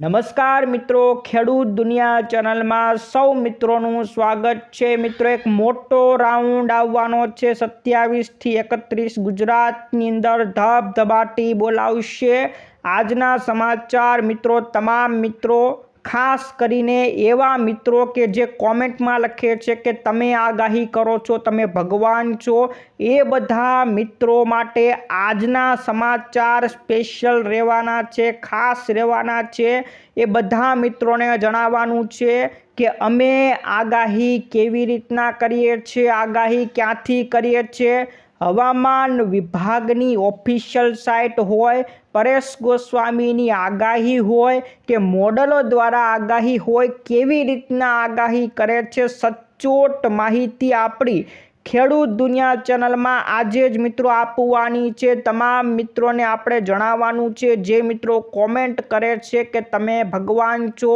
નમસ્કાર મિત્રો, ખેડૂત દુનિયા ચેનલમાં સૌ મિત્રોનું સ્વાગત છે. મિત્રો, એક મોટો રાઉન્ડ આવવાનો છે. સત્યાવીસથી એકત્રીસ ગુજરાતની અંદર ધબધબાટી બોલાવશે. આજના સમાચાર મિત્રો, તમામ મિત્રો ખાસ કરીને એવા મિત્રો કે જે કોમેન્ટમાં લખે છે કે તમે આગાહી કરો છો, તમે ભગવાન છો, એ બધા મિત્રો માટે આજના સમાચાર સ્પેશિયલ રહેવાના છે, ખાસ રહેવાના છે. એ બધા મિત્રોને જણાવવાનું છે કે અમે આગાહી કેવી રીતના કરીએ છીએ, આગાહી ક્યાંથી કરીએ છીએ? હવામાન વિભાગની ઓફિશિયલ સાઇટ હોય, પરેશ ગોસ્વામીની આગાહી હોય કે મોડલો દ્વારા આગાહી હોય, કેવી રીતના આગાહી કરે છે, સચોટ માહિતી આપણી ખેડૂત દુનિયા ચેનલમાં આજે જ મિત્રો આપવાની છે. તમામ મિત્રોને આપણે જણાવવાનું છે, જે મિત્રો કોમેન્ટ કરે છે કે તમે ભગવાન છો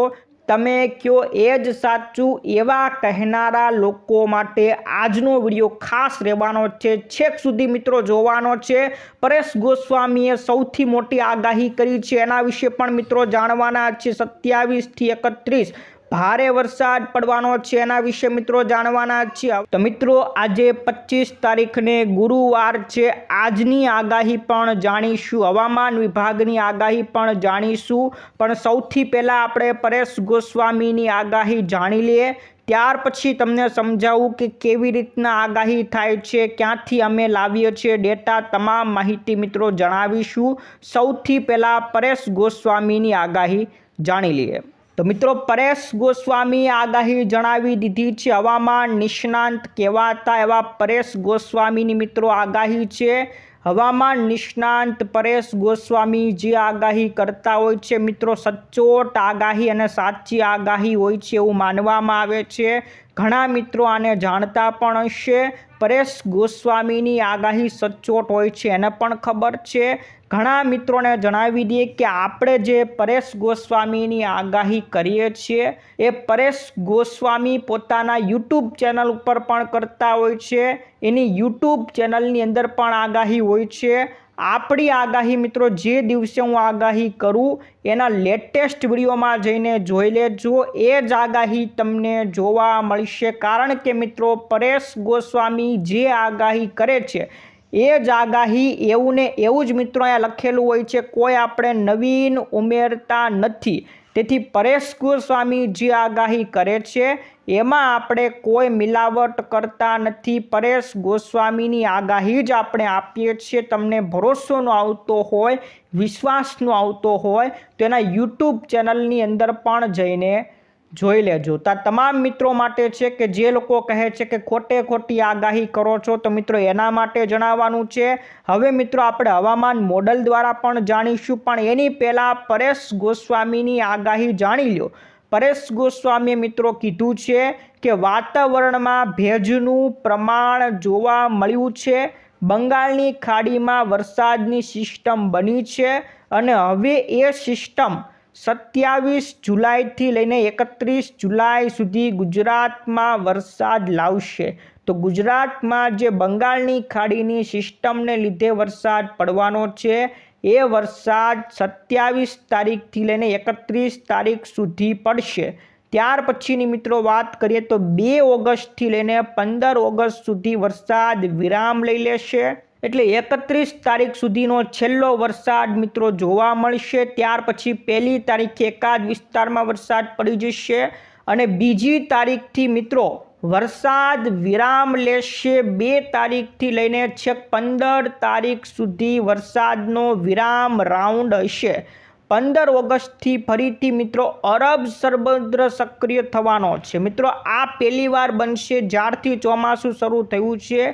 તમે કયો એ જ સાચું એવા કહેનારા લોકો માટે આજનો વીડિયો ખાસ રહેવાનો છે. છેક સુધી મિત્રો જોવાનો છે. પરેશ ગોસ્વામીએ સૌથી મોટી આગાહી કરી છે. એના વિશે પણ મિત્રો જાણવાના છે. સત્યાવીસથી એકત્રીસ ભારે વરસાદ પડવાનો છે એના વિશે મિત્રો જાણવાના છીએ. તો મિત્રો, આજે પચીસ તારીખને ગુરુવાર છે. આજની આગાહી પણ જાણીશું. હવામાન વિભાગની આગાહી પણ જાણીશું. પણ સૌથી પહેલાં આપણે પરેશ ગોસ્વામીની આગાહી જાણી લઈએ. ત્યાર પછી તમને સમજાવું કે કેવી રીતના આગાહી થાય છે, ક્યાંથી અમે લાવીએ છીએ ડેટા તમામ માહિતી મિત્રો જણાવીશું. સૌથી પહેલાં પરેશ ગોસ્વામીની આગાહી જાણી લઈએ. તો મિત્રો પરેશ ગોસ્વામી આગાહી જણાવી દીધી છે, હવામાન નિષ્ણાંત કહેવાતા એવા પરેશ ગોસ્વામીની મિત્રો આગાહી છે. હવામાન નિષ્ણાંત પરેશ ગોસ્વામી જે આગાહી કરતા હોય છે, મિત્રો સચોટ આગાહી અને સાચી આગાહી હોય છે એવું માનવામાં આવે છે. ઘણા મિત્રો આને જાણતા પણ હશે. પરેશ ગોસ્વામીની આગાહી સચોટ હોય છે, એને પણ ખબર છે. ઘણા મિત્રોને જણાવી દઈએ કે આપણે જે પરેશ ગોસ્વામીની આગાહી કરીએ છીએ, એ પરેશ ગોસ્વામી પોતાના યુટ્યુબ ચેનલ ઉપર પણ કરતા હોય છે. એની યુટ્યુબ ચેનલની અંદર પણ આગાહી હોય છે. આપણી આગાહી મિત્રો જે દિવસે હું આગાહી કરું, એના લેટેસ્ટ વિડીયોમાં જઈને જોઈ લેજો. એ જ આગાહી તમને જોવા મળશે. કારણ કે મિત્રો, પરેશ ગોસ્વામી જે આગાહી કરે છે એ જ આગાહી એવું ને એવું જ મિત્રો અહીંયા લખેલું હોય છે, કોઈ આપણે નવીન ઉમેરતા નથી. તેથી પરેશ ગોસ્વામી જે આગાહી કરે છે, એમાં આપણે કોઈ મિલાવટ કરતા નથી. પરેશ ગોસ્વામીની આગાહી જ આપણે આપીએ છીએ. તમને ભરોસોનો આવતો હોય, વિશ્વાસનો આવતો હોય, તો એના યુટ્યુબ ચેનલની અંદર પણ જઈને જોઈ લેજો. તો તમામ મિત્રો માટે છે કે જે લોકો કહે છે કે ખોટે ખોટી આગાહી કરો છો, તો મિત્રો એના માટે જણાવવાનું છે. હવે મિત્રો આપણે હવામાન મોડલ દ્વારા પણ જાણીશું, પણ એની પહેલાં પરેશ ગોસ્વામીની આગાહી જાણી લો પરેશ ગોસ્વામીએ મિત્રો કીધું છે કે વાતાવરણમાં ભેજનું પ્રમાણ જોવા મળ્યું છે. બંગાળની ખાડીમાં વરસાદની સિસ્ટમ બની છે અને હવે એ સિસ્ટમ સત્યાવીસ જુલાઈથી લઈને એકત્રીસ જુલાઈ સુધી ગુજરાતમાં વરસાદ લાવશે. તો ગુજરાતમાં જે બંગાળની ખાડીની સિસ્ટમને લીધે વરસાદ પડવાનો છે, એ વરસાદ સત્યાવીસ તારીખથી લઈને એકત્રીસ તારીખ સુધી પડશે. ત્યાર પછીની મિત્રો વાત કરીએ તો બે ઓગસ્ટથી લઈને પંદર ઓગસ્ટ સુધી વરસાદ વિરામ લઈ લેશે. એટલે એકત્રીસ તારીખ સુધીનો છેલ્લો વરસાદ મિત્રો જોવા મળશે. ત્યાર પછી પહેલી તારીખે એકાદ વિસ્તારમાં વરસાદ પડી જશે અને બીજી તારીખથી મિત્રો વરસાદ વિરામ લેશે. બે તારીખથી લઈને છેક પંદર તારીખ સુધી વરસાદનો વિરામ રાઉન્ડ હશે. પંદર ઓગસ્ટથી ફરીથી મિત્રો અરબ સરબદ્ર સક્રિય થવાનો છે. મિત્રો આ પહેલીવાર બનશે. જ્યારથી ચોમાસું શરૂ થયું છે.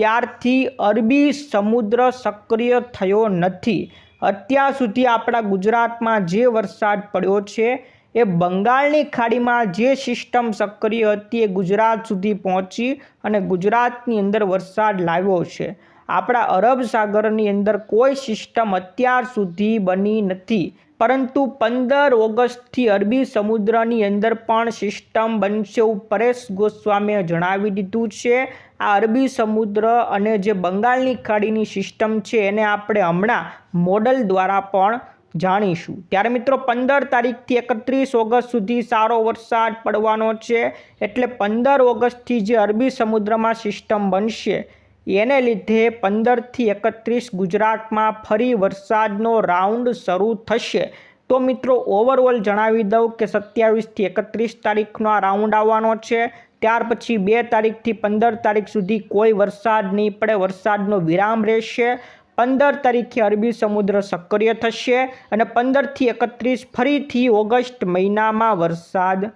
ત્યારથી અરબી સમુદ્ર સક્રિય થયો નથી. અત્યાર સુધી આપણા ગુજરાતમાં જે વરસાદ પડ્યો છે, એ બંગાળની ખાડીમાં જે સિસ્ટમ સક્રિય હતી, એ ગુજરાત સુધી પહોંચી અને ગુજરાતની અંદર વરસાદ લાવ્યો છે. આપણા અરબ સાગરની અંદર કોઈ સિસ્ટમ અત્યાર સુધી બની નથી. પરંતુ પંદર ઓગસ્ટથી અરબી સમુદ્રની અંદર પણ સિસ્ટમ બનશે એવું પરેશ ગોસ્વામીએ જણાવી દીધું છે. આ અરબી સમુદ્ર અને જે બંગાળની ખાડીની સિસ્ટમ છે એને આપણે હમણાં મોડલ દ્વારા પણ જાણીશું. ત્યારે મિત્રો પંદર તારીખથી એકત્રીસ ઓગસ્ટ સુધી સારો વરસાદ પડવાનો છે. એટલે પંદર ઓગસ્ટથી જે અરબી સમુદ્રમાં સિસ્ટમ બનશે, એને લીધે પંદરથી એકત્રીસ ગુજરાતમાં ફરી વરસાદનો રાઉન્ડ શરૂ થશે. તો મિત્રો ઓવરઓલ જણાવી દઉં કે સત્યાવીસથી એકત્રીસ તારીખનો આ રાઉન્ડ આવવાનો છે. ત્યાર પછી બે તારીખથી પંદર તારીખ સુધી કોઈ વરસાદ નહીં પડે. વરસાદનો વિરામ રહેશે. પંદર તારીખે અરબી સમુદ્ર સક્રિય થશે અને પંદરથી એકત્રીસ ફરીથી ઓગસ્ટ મહિનામાં વરસાદ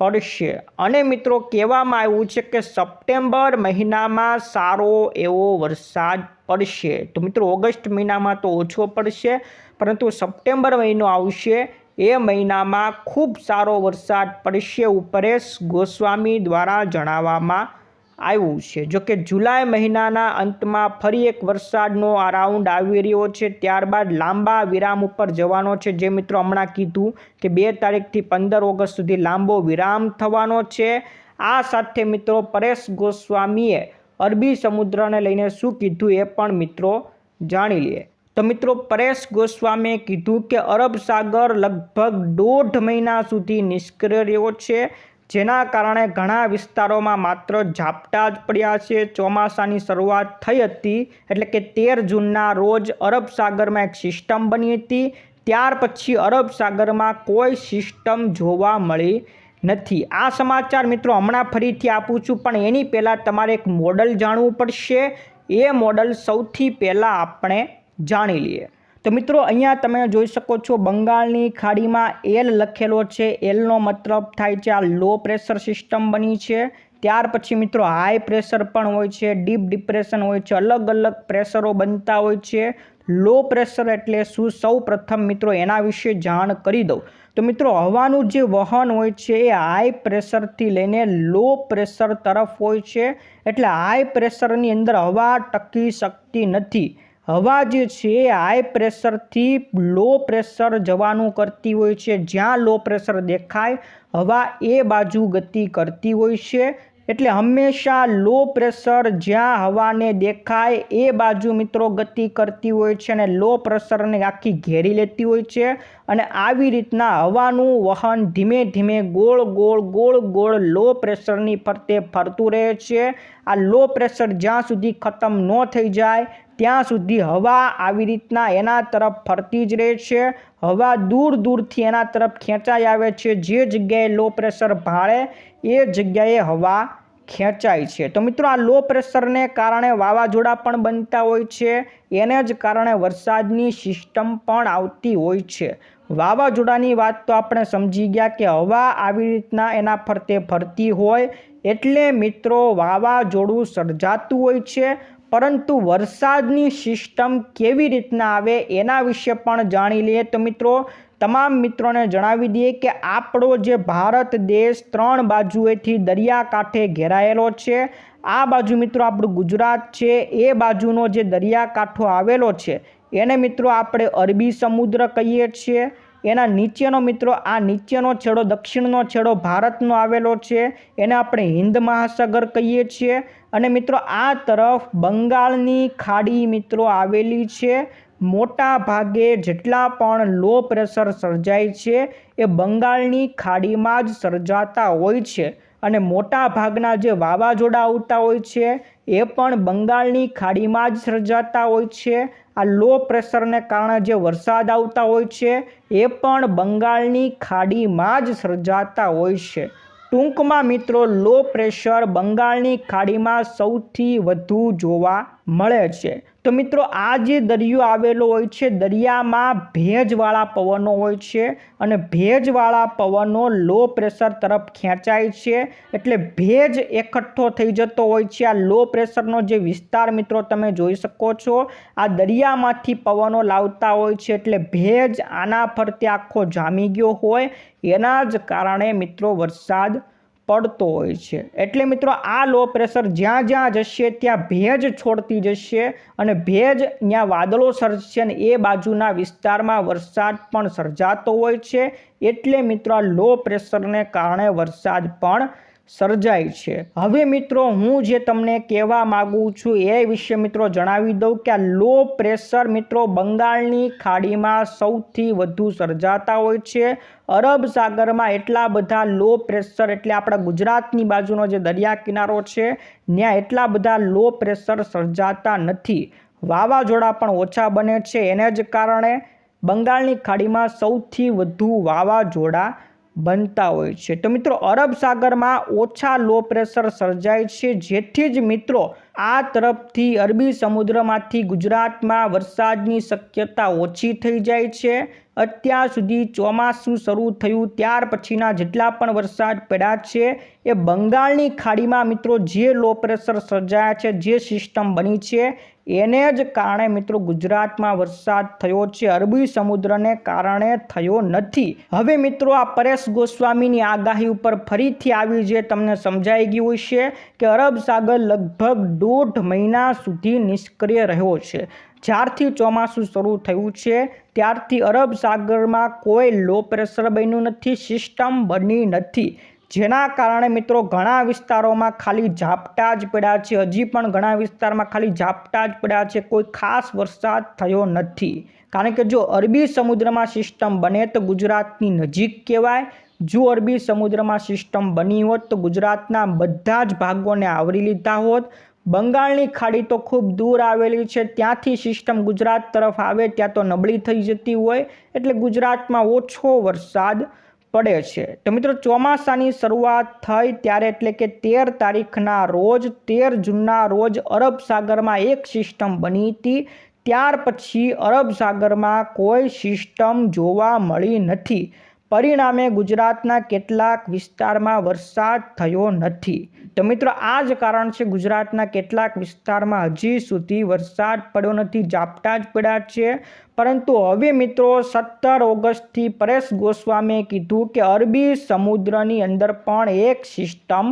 પડશે. અને મિત્રો, કહેવામાં આવ્યું છે કે સપ્ટેમ્બર મહિનામાં સારો એવો વરસાદ પડશે. તો મિત્રો, ઓગસ્ટ મહિનામાં તો ઓછો પડશે, પરંતુ સપ્ટેમ્બર મહિનો આવશે એ મહિનામાં ખૂબ સારો વરસાદ પડશે એવું પરેશ ગોસ્વામી દ્વારા જણાવવામાં આવ્યું છે. જો કે જુલાઈ મહિનાના અંતમાં ફરી એક વરસાદનો આ રાઉન્ડ આવી રહ્યો છે, ત્યારબાદ લાંબા વિરામ ઉપર જવાનો છે. જે મિત્રો હમણાં કીધું કે બે તારીખથી પંદર ઓગસ્ટ સુધી લાંબો વિરામ થવાનો છે. આ સાથે મિત્રો પરેશ ગોસ્વામીએ અરબી સમુદ્રને લઈને શું કીધું એ પણ મિત્રો જાણી લઈએ તો મિત્રો પરેશ ગોસ્વામીએ કીધું કે અરબ સાગર લગભગ દોઢ મહિના સુધી નિષ્ક્રિય રહ્યો છે, જેના કારણે ઘણા વિસ્તારોમાં માત્ર ઝાપટા જ પડ્યા છે. ચોમાસાની શરૂઆત થઈ હતી એટલે કે તેર જૂનના રોજ અરબ સાગરમાં એક સિસ્ટમ બની હતી. ત્યાર પછી અરબ સાગરમાં કોઈ સિસ્ટમ જોવા મળી નથી. આ સમાચાર મિત્રો હમણાં ફરીથી આપું છું, પણ એની પહેલાં તમારે એક મોડલ જાણવું પડશે. એ મોડલ સૌથી પહેલાં આપણે જાણી લઈએ. તો મિત્રો, અહીંયા તમે જોઈ શકો છો, બંગાળની ખાડીમાં એલ લખેલો છે. એલનો મતલબ થાય છે આ લો પ્રેશર સિસ્ટમ બની છે. ત્યાર પછી મિત્રો હાઈ પ્રેશર પણ હોય છે ડીપ ડિપ્રેશન હોય છે, અલગ અલગ પ્રેશરો બનતા હોય છે. લો પ્રેશર એટલે શું? સૌ પ્રથમ મિત્રો, એના વિશે જાણ કરી દઉં. તો મિત્રો, હવાનું જે વહન હોય છે એ હાઈ પ્રેશરથી લઈને લો પ્રેશર તરફ હોય છે. એટલે હાઈ પ્રેશરની અંદર હવા ટકી શકતી નથી. હવા જે છે હાઈ પ્રેશરથી લો પ્રેશર જવાનું કરતી હોય છે. જ્યાં લો પ્રેશર દેખાય, હવા એ બાજુ ગતિ કરતી હોય છે. એટલે હંમેશા લો પ્રેશર જ્યાં હવાને દેખાય, એ બાજુ મિત્રો ગતિ કરતી હોય છે અને લો પ્રેશરને આખી ઘેરી લેતી હોય છે. અને આવી રીતના હવાનું વહન ધીમે ધીમે ગોળ ગોળ ગોળ ગોળ લો પ્રેશરની ફરતે ફરતું રહે છે. આ લો પ્રેશર જ્યાં સુધી ખતમ ન થઈ જાય ત્યાં સુધી હવા આવી રીતના એના તરફ ફરતી જ રહે છે. હવા દૂર દૂરથી એના તરફ ખેંચાઈ આવે છે. જે જગ્યાએ લો પ્રેશર ભાળે, એ જગ્યાએ હવા ખેંચાય છે. તો મિત્રો, આ લો પ્રેશરને કારણે વાવાઝોડા પણ બનતા હોય છે. એને જ કારણે વરસાદની સિસ્ટમ પણ આવતી હોય છે. વાવાઝોડાની વાત તો આપણે સમજી ગયા કે હવા આવી રીતના એના ફરતે ફરતી હોય એટલે મિત્રો વાવાઝોડું સર્જાતું હોય છે. પરંતુ વરસાદની સિસ્ટમ કેવી રીતના આવે એના વિશે પણ જાણી લઈએ. તો મિત્રો, તમામ મિત્રોને જણાવી દઈએ કે આપણો જે ભારત દેશ ત્રણ બાજુએથી દરિયાકાંઠે ઘેરાયેલો છે. આ બાજુ મિત્રો આપણું ગુજરાત છે. એ બાજુનો જે દરિયાકાંઠો આવેલો છે, એને મિત્રો આપણે અરબી સમુદ્ર કહીએ છીએ. એના નીચેનો મિત્રો, આ નીચેનો છેડો, દક્ષિણનો છેડો ભારતનો આવેલો છે. એને આપણે હિન્દ મહાસાગર કહીએ છીએ. અને મિત્રો, આ તરફ બંગાળની ખાડી મિત્રો આવેલી છે. મોટા ભાગે જેટલા પણ લો પ્રેશર સર્જાય છે, એ બંગાળની ખાડીમાં જ સર્જાતા હોય છે. અને મોટા ભાગના જે વાવાઝોડા આવતા હોય છે, એ પણ બંગાળની ખાડીમાં જ સર્જાતા હોય છે. આ લો પ્રેશરને કારણે જે વરસાદ આવતા હોય છે, એ પણ બંગાળની ખાડીમાં જ સર્જાતા હોય છે. ટૂંકમાં મિત્રો લો પ્રેશર બંગાળની ખાડીમાં સૌથી વધુ જોવા મળે છે. તો મિત્રો, આ જે દરિયો આવેલો હોય છે, દરિયામાં ભેજવાળા પવનો હોય છે અને ભેજવાળા પવનો લો પ્રેશર તરફ ખેંચાય છે. એટલે ભેજ એકઠો થઈ જતો હોય છે. આ લો પ્રેશરનો જે વિસ્તાર મિત્રો તમે જોઈ શકો છો, આ દરિયામાંથી પવનો લાવતા હોય છે. એટલે ભેજ આના ફરતે આખો જામી ગયો હોય. એના જ કારણે મિત્રો વરસાદ પડતો હોય છે. એટલે મિત્રો આ લો પ્રેશર જ્યાં જ્યાં જશે ત્યાં ભેજ છોડતી જશે અને ભેજ ત્યાં વાદળો સર્જશે અને એ બાજુના વિસ્તારમાં વરસાદ પણ સર્જાતો હોય છે. એટલે મિત્રો આ લો પ્રેશરને કારણે વરસાદ પણ સર્જાય છે. હવે મિત્રો, હું જે તમને કહેવા માગું છું એ વિશે મિત્રો જણાવી દઉં કે આ લો પ્રેશર મિત્રો બંગાળની ખાડીમાં સૌથી વધુ સર્જાતા હોય છે. અરબ સાગરમાં એટલા બધા લો પ્રેશર એટલે આપણા ગુજરાતની બાજુનો જે દરિયા કિનારો છે, ત્યાં એટલા બધા લો પ્રેશર સર્જાતા નથી. વાવાઝોડા પણ ઓછા બને છે. એને જ કારણે બંગાળની ખાડીમાં સૌથી વધુ વાવાઝોડા બનતા હોય છે. તો મિત્રો, અરબ સાગરમાં ઓછા લો પ્રેશર સર્જાય છે. જેથી જ મિત્રો આ તરફથી અરબી સમુદ્રમાંથી ગુજરાતમાં વરસાદની શક્યતા ઓછી થઈ જાય છે. અત્યાર સુધી ચોમાસું શરૂ થયું, ત્યાર પછીના જેટલા પણ વરસાદ પડ્યા છે એ બંગાળની ખાડીમાં મિત્રો જે લો પ્રેશર સર્જાયા છે, જે સિસ્ટમ બની છે, એને જ કારણે મિત્રો ગુજરાતમાં વરસાદ થયો છે. અરબી સમુદ્રને કારણે થયો નથી. હવે મિત્રો આ પરેશ ગોસ્વામીની આગાહી ઉપર ફરીથી આવી જે તમને સમજાઈ ગયું હશે કે અરબ સાગર લગભગ દોઢ મહિના સુધી નિષ્ક્રિય રહ્યો છે. જ્યારથી ચોમાસું શરૂ થયું છે, ત્યારથી અરબ સાગરમાં કોઈ લો પ્રેશર બન્યું નથી સિસ્ટમ બની નથી. જેના કારણે મિત્રો ઘણા વિસ્તારોમાં ખાલી ઝાપટા જ પડ્યા છે. હજી પણ ઘણા વિસ્તારમાં ખાલી ઝાપટા જ પડ્યા છે. કોઈ ખાસ વરસાદ થયો નથી. કારણ કે જો અરબી સમુદ્રમાં સિસ્ટમ બને તો ગુજરાતની નજીક કહેવાય. જો અરબી સમુદ્રમાં સિસ્ટમ બની હોત તો ગુજરાતના બધા જ ભાગોને આવરી લીધા હોત. બંગાળની ખાડી તો ખૂબ દૂર આવેલી છે. ત્યાંથી સિસ્ટમ ગુજરાત તરફ આવે, ત્યાં તો નબળી થઈ જતી હોય, એટલે ગુજરાતમાં ઓછો વરસાદ પડે છે. તો મિત્રો, ચોમાસાની શરૂઆત થઈ ત્યારે એટલે કે તેર તારીખના રોજ, તેર જૂનના રોજ અરબ સાગરમાં એક સિસ્ટમ બની હતી. ત્યાર પછી અરબ સાગરમાં કોઈ સિસ્ટમ જોવા મળી નથી. પરિણામે ગુજરાતના કેટલાક વિસ્તારમાં વરસાદ થયો નથી. તો મિત્રો, આ જ કારણ છે ગુજરાતના કેટલાક વિસ્તારમાં હજી સુધી વરસાદ પડ્યો નથી, ઝાપટા જ પડ્યા છે. પરંતુ હવે મિત્રો, સત્તર ઓગસ્ટથી પરેશ ગોસ્વામીએ કીધું કે અરબી સમુદ્રની અંદર પણ એક સિસ્ટમ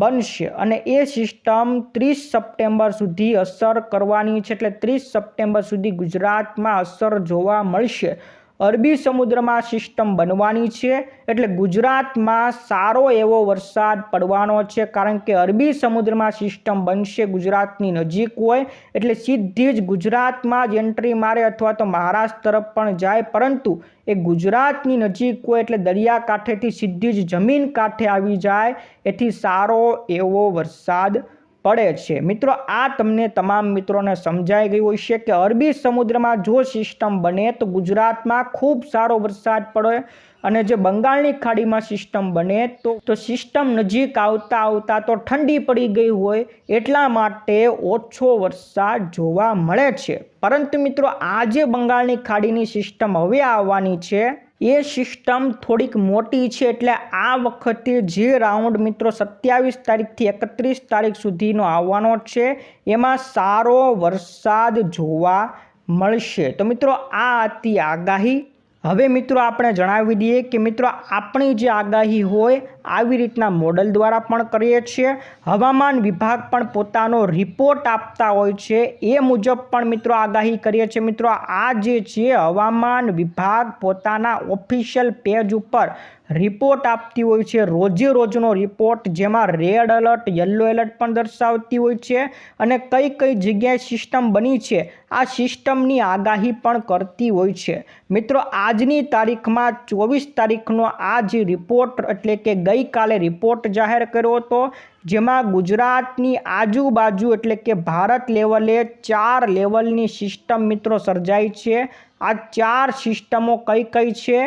બનશે અને એ સિસ્ટમ ત્રીસ સપ્ટેમ્બર સુધી અસર કરવાની છે. એટલે ત્રીસ સપ્ટેમ્બર સુધી ગુજરાતમાં અસર જોવા મળશે. અરબી સમુદ્રમાં સિસ્ટમ બનવાની છે. એટલે ગુજરાતમાં સારો એવો વરસાદ પડવાનો છે. કારણ કે અરબી સમુદ્રમાં સિસ્ટમ બનશે ગુજરાતની નજીક હોય. એટલે સીધી જ ગુજરાતમાં જ એન્ટ્રી મારે અથવા તો મહારાષ્ટ્ર તરફ પણ જાય. પરંતુ એ ગુજરાતની નજીક હોય એટલે દરિયાકાંઠેથી સીધી જ જમીન કાંઠે આવી જાય. એથી સારો એવો વરસાદ પડે છે. મિત્રો, આ તમને તમામ મિત્રોને સમજાઈ ગયું હશે કે અરબી સમુદ્રમાં જો સિસ્ટમ બને તો ગુજરાતમાં ખૂબ સારો વરસાદ પડે અને જે બંગાળની ખાડીમાં સિસ્ટમ બને તો તો સિસ્ટમ નજીક આવતા આવતા તો ઠંડી પડી ગઈ હોય એટલા માટે ઓછો વરસાદ જોવા મળે છે. પરંતુ મિત્રો, આ જે બંગાળની ખાડીની સિસ્ટમ હવે આવવાની છે એ સિસ્ટમ થોડીક મોટી છે એટલે આ વખતે જે રાઉન્ડ મિત્રો સત્યાવીસ તારીખથી એકત્રીસ તારીખ સુધીનો આવવાનો છે, એમાં સારો વરસાદ જોવા મળશે. તો મિત્રો, આ હતી આગાહી. હવે મિત્રો, આપણે જણાવી દઈએ કે મિત્રો, આપણી જે આગાહી હોય આવી રીતના મોડલ દ્વારા પણ કરીએ છીએ. હવામાન વિભાગ પણ પોતાનો રિપોર્ટ આપતા હોય છે. એ મુજબ પણ મિત્રો આગાહી કરીએ છીએ. મિત્રો આ જે છે હવામાન વિભાગ પોતાના ઓફિશિયલ પેજ ઉપર રિપોર્ટ આપતી હોય છે રોજે રોજનો રિપોર્ટ જેમાં રેડ એલર્ટ યલો એલર્ટ પણ દર્શાવતી હોય છે અને કઈ કઈ જગ્યાએ સિસ્ટમ બની છે, આ સિસ્ટમની આગાહી પણ કરતી હોય છે. મિત્રો, આજની તારીખમાં ચોવીસ તારીખનો આ જે રિપોર્ટ એટલે કે ગઈકાલે રિપોર્ટ જાહેર કર્યો હતો, જેમાં ગુજરાતની આજુબાજુ એટલે કે ભારત લેવલે ચાર લેવલની સિસ્ટમ મિત્રો સર્જાઈ છે. આ ચાર સિસ્ટમો કઈ કઈ છે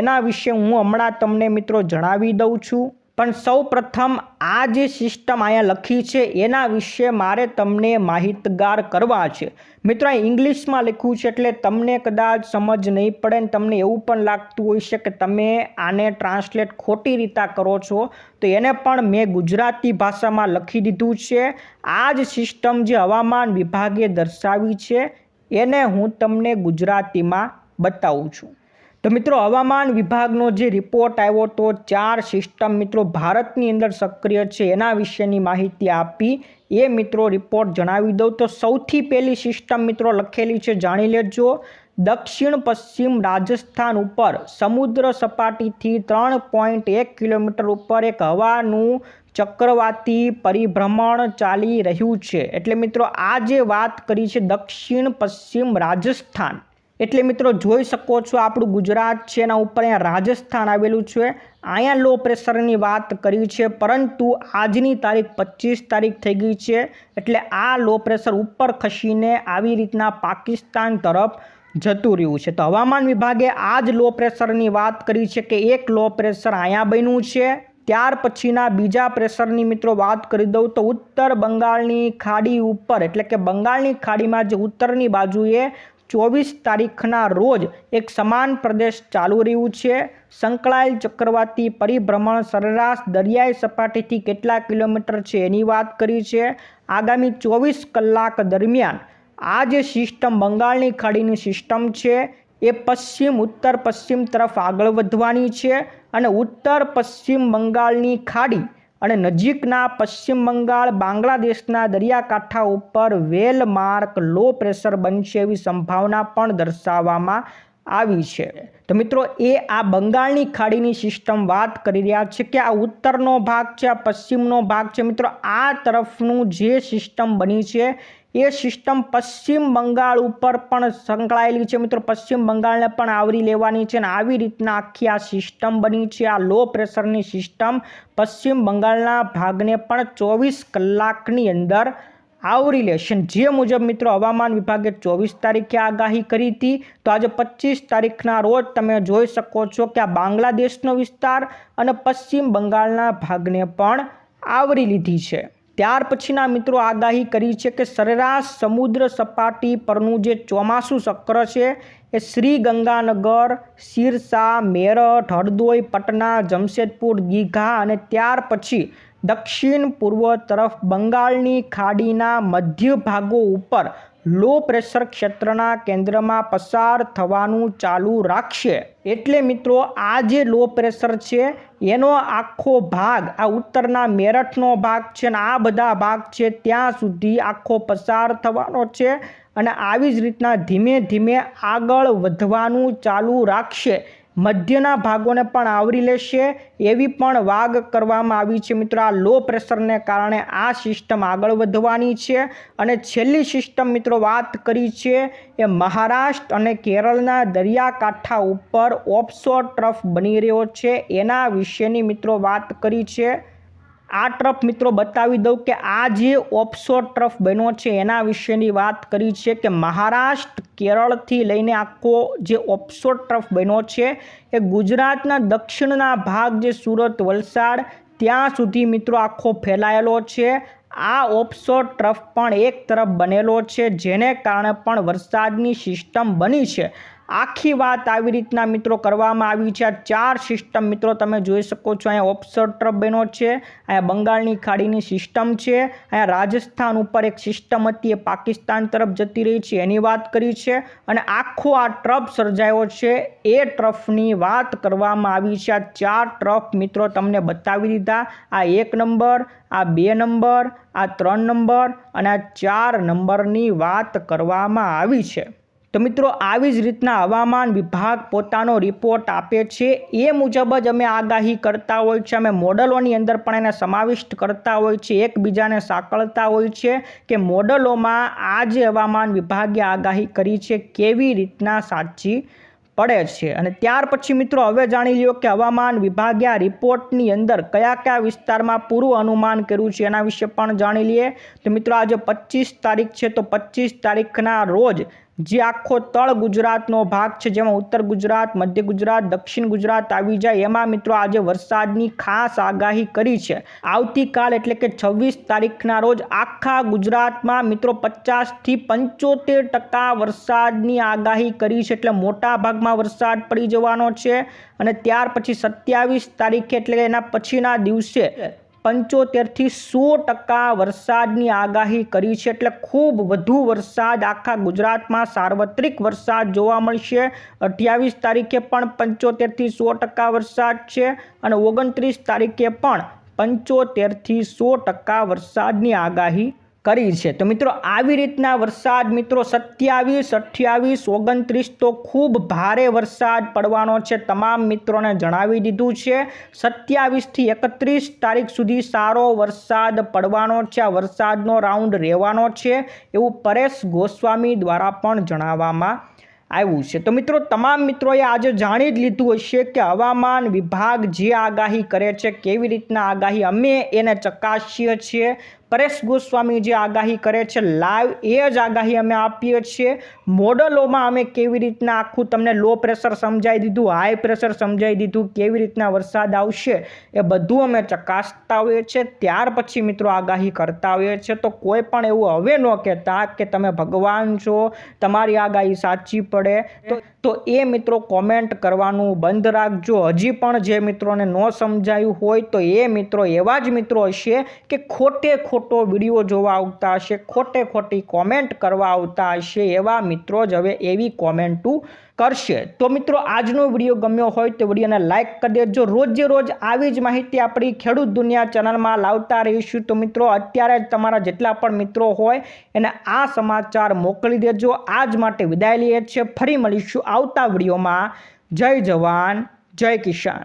એના વિશે હું હમણાં તમને મિત્રો જણાવી દઉં છું. પણ સૌ પ્રથમ આ જે સિસ્ટમ અહીંયા લખી છે, એના વિશે મારે તમને માહિતગાર કરવા છે. મિત્રો ઇંગ્લિશમાં લખ્યું છે એટલે તમને કદાચ સમજ નહીં પડે ને તમને એવું પણ લાગતું હોય છે કે તમે આને ટ્રાન્સલેટ ખોટી રીતે કરો છો, તો એને પણ મેં ગુજરાતી ભાષામાં લખી દીધું છે. આ જ સિસ્ટમ જે હવામાન વિભાગે દર્શાવી છે, એને હું તમને ગુજરાતીમાં બતાવું છું. તો મિત્રો હવામાન વિભાગનો જે રિપોર્ટ આવ્યો તો ચાર સિસ્ટમ મિત્રો ભારતની અંદર સક્રિય છે. એના વિશેની માહિતી આપી. એ મિત્રો રિપોર્ટ જણાવી દઉં. તો સૌથી પહેલી સિસ્ટમ મિત્રો લખેલી છે, જાણી લેજો. દક્ષિણ પશ્ચિમ રાજસ્થાન ઉપર સમુદ્ર સપાટીથી ત્રણ પોઈન્ટ એક કિલોમીટર ઉપર એક હવાનું ચક્રવાતી પરિભ્રમણ ચાલી રહ્યું છે. એટલે મિત્રો આ જે વાત કરી છે, દક્ષિણ પશ્ચિમ રાજસ્થાન. એટલે મિત્રો જોઈ શકો છો, આપણું ગુજરાત છે, એના ઉપર અહીંયા રાજસ્થાન આવેલું છે. અહીંયા લો પ્રેશરની વાત કરી છે, પરંતુ આજની તારીખ પચીસ તારીખ થઈ ગઈ છે, એટલે આ લો પ્રેશર ઉપર ખસીને આવી રીતના પાકિસ્તાન તરફ જતું રહ્યું છે. તો હવામાન વિભાગે આ જ લો પ્રેશરની વાત કરી છે કે એક લો પ્રેશર અહીંયા બન્યું છે, ત્યાર પછીના બીજા પ્રેશરની મિત્રો વાત કરી દઉં તો ઉત્તર બંગાળની ખાડી ઉપર, એટલે કે બંગાળની ખાડીમાં જે ઉત્તરની બાજુએ ચોવીસ તારીખના રોજ એક સમાન પ્રદેશ ચાલુ રહ્યું છે. સંકળાયેલ ચક્રવાતી પરિભ્રમણ સરેરાશ દરિયાઈ સપાટીથી કેટલા કિલોમીટર છે એની વાત કરી છે. આગામી ચોવીસ કલાક દરમિયાન આ જે સિસ્ટમ બંગાળની ખાડીની સિસ્ટમ છે એ પશ્ચિમ, ઉત્તર પશ્ચિમ તરફ આગળ વધવાની છે અને ઉત્તર પશ્ચિમ બંગાળની ખાડી અને નજીકના પશ્ચિમ બંગાળ, બાંગ્લાદેશના દરિયાકાંઠા ઉપર વેલ માર્ક લો પ્રેશર બનશે એવી સંભાવના પણ દર્શાવવામાં આવી છે. તો મિત્રો, એ આ બંગાળની ખાડીની સિસ્ટમ વાત કરી રહ્યા છે કે આ ઉત્તરનો ભાગ છે, આ પશ્ચિમનો ભાગ છે. મિત્રો, આ તરફનું જે સિસ્ટમ બની છે એ સિસ્ટમ પશ્ચિમ બંગાળ ઉપર પણ સંકળાયેલી છે. મિત્રો, પશ્ચિમ બંગાળને પણ આવરી લેવાની છે અને આવી રીતના આખી આ સિસ્ટમ બની છે. આ લો પ્રેશરની સિસ્ટમ પશ્ચિમ બંગાળના ભાગને પણ ચોવીસ કલાકની અંદર આવરી લેશે. જે મુજબ મિત્રો, હવામાન વિભાગે ચોવીસ તારીખે આગાહી કરી હતી, તો આજે પચીસ તારીખના રોજ તમે જોઈ શકો છો કે આ બાંગ્લાદેશનો વિસ્તાર અને પશ્ચિમ બંગાળના ભાગને પણ આવરી લીધી છે. ત્યાર પછીના મિત્રો આગાહી કરી છે કે સરેરાશ સમુદ્ર સપાટી પરનું જે ચોમાસું ચક્ર છે, એ શ્રી ગંગાનગર સિરસા, મેરઠ હળદોઈ પટના, જમશેદપુર દીઘા અને ત્યાર પછી દક્ષિણ પૂર્વ તરફ બંગાળની ખાડીના મધ્ય ભાગો ઉપર લો પ્રેશર ક્ષેત્રના કેન્દ્રમાં પસાર થવાનું ચાલુ રાખશે. એટલે મિત્રો, આ જે લો પ્રેશર છે, એનો આખો ભાગ, આ ઉત્તરના મેરઠનો ભાગ છે અને આ બધા ભાગ છે, ત્યાં સુધી આખો પસાર થવાનો છે અને આવી જ રીતના ધીમે ધીમે આગળ વધવાનું ચાલુ રાખશે. મધ્યના ભાગોને પણ આવરી લેશે એવી પણ વાગ કરવામાં આવી છે. મિત્રો, આ લો પ્રેશરને કારણે આ સિસ્ટમ આગળ વધવાની છે અને છેલ્લી સિસ્ટમ મિત્રો વાત કરી છે એ મહારાષ્ટ્ર અને કેરળના દરિયાકાંઠા ઉપર ઓફશોર ટ્રફ બની રહ્યો છે. એના વિશેની મિત્રો વાત કરી છે. આ ટ્રફ મિત્રો બતાવી દઉં કે આ જે ઓફશોર ટ્રફ બન્યો છે, એના વિશેની વાત કરી છે કે મહારાષ્ટ્ર, કેરળથી લઈને આખો જે ઓફશોર ટ્રફ બન્યો છે, એ ગુજરાતના દક્ષિણના ભાગ જે સુરત, વલસાડ, ત્યાં સુધી મિત્રો આખો ફેલાયેલો છે. આ ઓફશોર ટ્રફ પણ એક તરફ બનેલો છે, જેને કારણે પણ વરસાદની સિસ્ટમ બની છે. આખી વાત આવી રીતના મિત્રો કરવામાં આવી છે. આ ચાર સિસ્ટમ મિત્રો તમે જોઈ શકો છો. અહીંયા ઓફશોર ટ્રફ બન્યો છે. અહીંયા બંગાળની ખાડીની સિસ્ટમ છે. અહીંયા રાજસ્થાન ઉપર એક સિસ્ટમ હતી. એ પાકિસ્તાન તરફ જતી રહી છે. એની વાત કરી છે. અને આખો આ ટ્રફ સર્જાયો છે. એ ટ્રફની વાત કરવામાં આવી છે. આ ચાર ટ્રફ મિત્રો તમને બતાવી દીધા. આ એક નંબર આ બે નંબર આ ત્રણ નંબર અને આ ચાર નંબરની વાત કરવામાં આવી છે. તો મિત્રો, આવી જ રીતના હવામાન વિભાગ પોતાનો રિપોર્ટ આપે છે. એ મુજબ જ અમે આગાહી કરતા હોય છે, અમે મોડલોની અંદર પણ એને સમાવિષ્ટ કરતા હોય છે, એકબીજાને સાંકળતા હોય છે કે મોડલોમાં આ જે હવામાન વિભાગે આગાહી કરી છે, કેવી રીતના સાચી પડે છે. અને ત્યાર પછી મિત્રો, હવે જાણી લ્યો કે હવામાન વિભાગે આ રિપોર્ટની અંદર કયા કયા વિસ્તારમાં પૂરું અનુમાન કર્યું છે એના વિશે પણ જાણી લઈએ. તો મિત્રો, આજે પચીસ તારીખ છે, તો પચીસ તારીખના રોજ જે આખો તળ ગુજરાતનો ભાગ છે, જેમાં ઉત્તર ગુજરાત, મધ્ય ગુજરાત, દક્ષિણ ગુજરાત આવી જાય, એમાં મિત્રો આજે વરસાદની ખાસ આગાહી કરી છે. આવતીકાલ એટલે કે છવ્વીસ તારીખના રોજ આખા ગુજરાતમાં મિત્રો પચાસથી પંચોતેર ટકા વરસાદની આગાહી કરી છે, એટલે મોટા ભાગમાં વરસાદ પડી જવાનો છે. અને ત્યાર પછી સત્યાવીસ તારીખે એટલે એના પછીના દિવસે પંચોતેરથી સો ટકા વરસાદની આગાહી કરી છે. એટલે ખૂબ વધુ વરસાદ આખા ગુજરાતમાં સાર્વત્રિક વરસાદ જોવા મળશે. અઠ્યાવીસ તારીખે પણ પંચોતેરથી સો ટકા વરસાદ છે અને ઓગણત્રીસ તારીખે પણ પંચોતેરથી સો ટકા વરસાદની આગાહી કરી છે. તો મિત્રો, આવી રીતના વરસાદ મિત્રો, સત્યાવીસ, અઠ્યાવીસ, ઓગણત્રીસ તો ખૂબ ભારે વરસાદ પડવાનો છે. તમામ મિત્રોને જણાવી દીધું છે. સત્યાવીસથી એકત્રીસ તારીખ સુધી સારો વરસાદ પડવાનો છે. આ વરસાદનો રાઉન્ડ રહેવાનો છે. એવું પરેશ ગોસ્વામી દ્વારા પણ જણાવવામાં આવ્યું છે. તો મિત્રો, તમામ મિત્રોએ આજે જાણી જ લીધું હશે કે હવામાન વિભાગ જે આગાહી કરે છે, કેવી રીતના આગાહી, અમે એને ચકાસીએ છીએ. પરેશ ગોસ્વામી જે આગાહી કરે છે લાઈવ એ જ આગાહી અમે આપીએ છીએ. મોડલોમાં અમે કેવી રીતના આખું તમને લો પ્રેશર સમજાવી દીધું હાઈ પ્રેશર સમજાવી દીધું, કેવી રીતના વરસાદ આવશે, એ બધું અમે ચકાસતા હોઈએ છીએ. ત્યાર પછી મિત્રો આગાહી કરતા હોઈએ છીએ. તો કોઈ પણ એવું હવે ન કહેતા કે તમે ભગવાન છો, તમારી આગાહી સાચી પડે. તો તો એ મિત્રો કોમેન્ટ કરવાનું બંધ રાખજો. હજી પણ જે મિત્રોને ન સમજાયું હોય તો એ મિત્રો એવા જ મિત્રો હશે કે ખોટે ખોટો વીડિયો જોવા આવતા હશે, ખોટે ખોટી કોમેન્ટ કરવા આવતા હશે એવા મિત્રો જ હવે એવી કોમેન્ટો કરશે. તો મિત્રો, આજનો વીડિયો ગમ્યો હોય તો વિડીયોને લાઇક કરી દેજો. રોજે રોજ આવી જ માહિતી આપણી ખેડૂત દુનિયા ચેનલમાં લાવતા રહીશું. તો મિત્રો, અત્યારે જ તમારા જેટલા પણ મિત્રો હોય એને આ સમાચાર મોકલી દેજો. આજ માટે વિદાય લઈએ છીએ. ફરી મળીશું આવતા વિડીયોમાં. જય જવાન, જય કિસાન.